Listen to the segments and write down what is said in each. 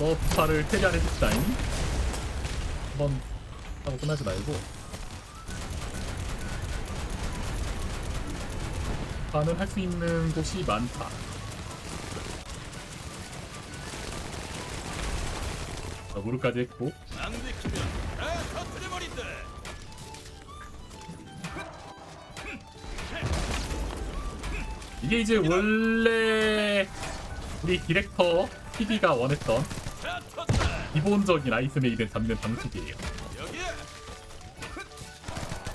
저 부파를 캐리하해줍시다잉. 한번 하고 끝나지 말고. 부파는 할 수 있는 곳이 많다. 자, 무릎까지 했고. 이게 이제 원래 우리 디렉터 PD가 원했던. 기본적인 아이스 메이든 잡는 방식이에요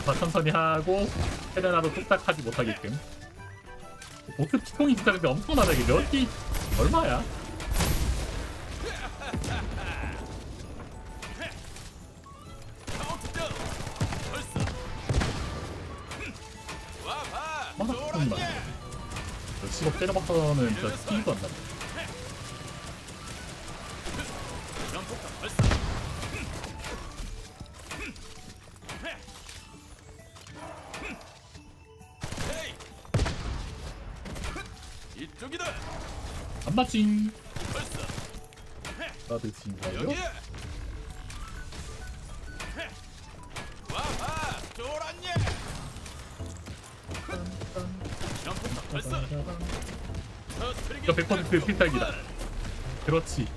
다 천천히 하고 헤레나도 뚝딱 하지 못하게끔 보스 피통이 진짜 근데 엄청나다 이게 몇기 얼마야? 노랗게. 정말. 저 10억 때려박서는 진짜 안나 이쪽이다. 안 맞징 벌써. 나도 지인가요? 여기에. 와봐. 노랗게. 연폭탄 벌써. 이거 100% 필살기다. 그렇지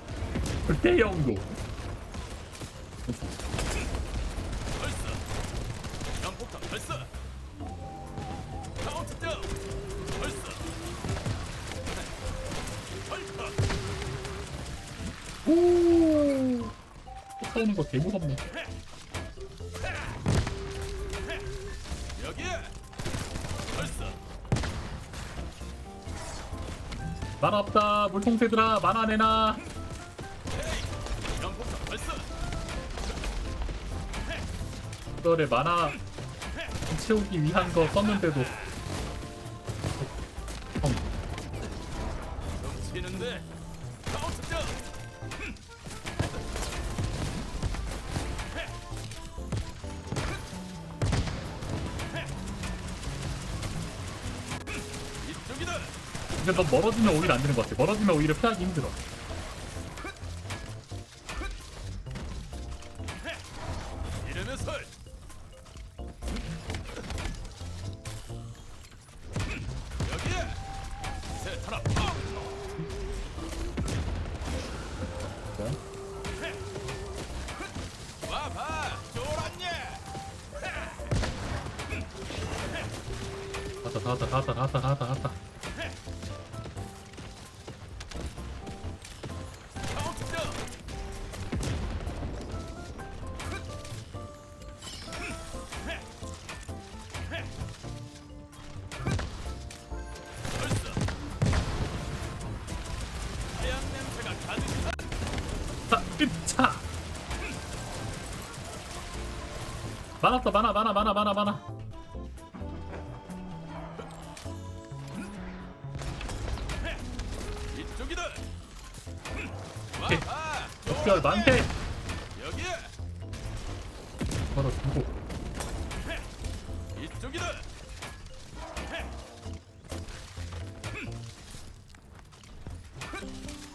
그대형도 오. 쫓아오는 거 개무섭네 만화 없다. 물통새들아 만화 내놔. 그거를 만화 채우기 위한 거 썼는데도. 형, 넘치는데 근데 너 멀어지면 오히려 안 되는 것 같아. 멀어지면 오히려 피하기 힘들어. 이러면서 갔다 다 왔다 다 왔다 다 왔다 다 왔다 다 왔다 카운트다운 벌써 하얀 냄새가 가득한 자, 으차! 많았어, 많아, 많아, 많아, 많아, 많아. 많대! 여기에 바로 두고. 이쪽이다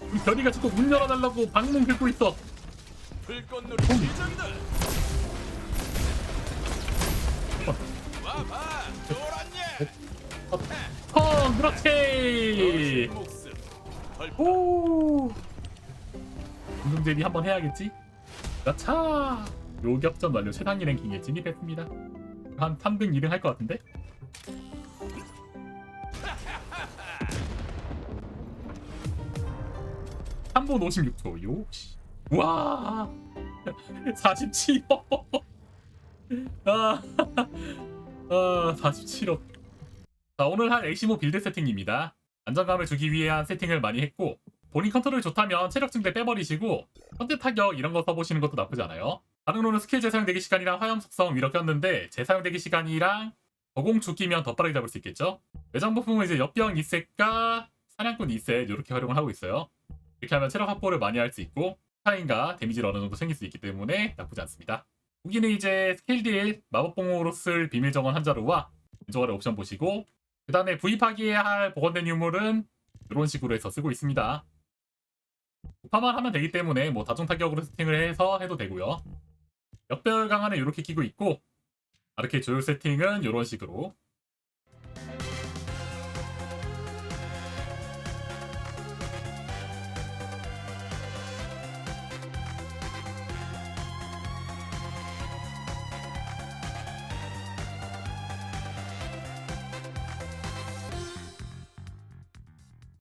우리 별이가 자꾸 문 열어달라고 방문 긁고 있어. 불꽃놀이 시작이다 와봐 노란예 펑, 그렇지! 오! 운동제비 한번 해야겠지? 자차! 요격전 완료 최상위 랭킹에 진입했습니다. 한 3등, 2등 할 것 같은데? 한 번 56초. 요시. 와! 47억! 아, 아, 47억. 자, 오늘 할 엑시모 빌드 세팅입니다. 안정감을 주기 위해 한 세팅을 많이 했고 본인 컨트롤이 좋다면 체력 증대 빼버리시고 선제 타격 이런 거 써보시는 것도 나쁘지 않아요. 다른 로는 스킬 재사용 대기 시간이랑 화염 속성 위력 꼈는데 재사용 대기 시간이랑 거공 죽기면 더 빠르게 잡을 수 있겠죠. 외장 부품은 이제 역병 2셋과 사냥꾼 2셋 이렇게 활용을 하고 있어요. 이렇게 하면 체력 확보를 많이 할 수 있고 타인과 데미지를 어느 정도 생길 수 있기 때문에 나쁘지 않습니다. 후기는 이제 스킬 딜 마법봉으로 쓸 비밀 정원 한 자루와 왼쪽 아래 옵션 보시고 그 다음에 구입하기에 할 복원된 유물은 이런 식으로 해서 쓰고 있습니다. 부파만 하면 되기 때문에 뭐 다중 타격으로 세팅을 해서 해도 되고요. 역별 강화는 이렇게 끼고 있고 아르케 조율 세팅은 이런 식으로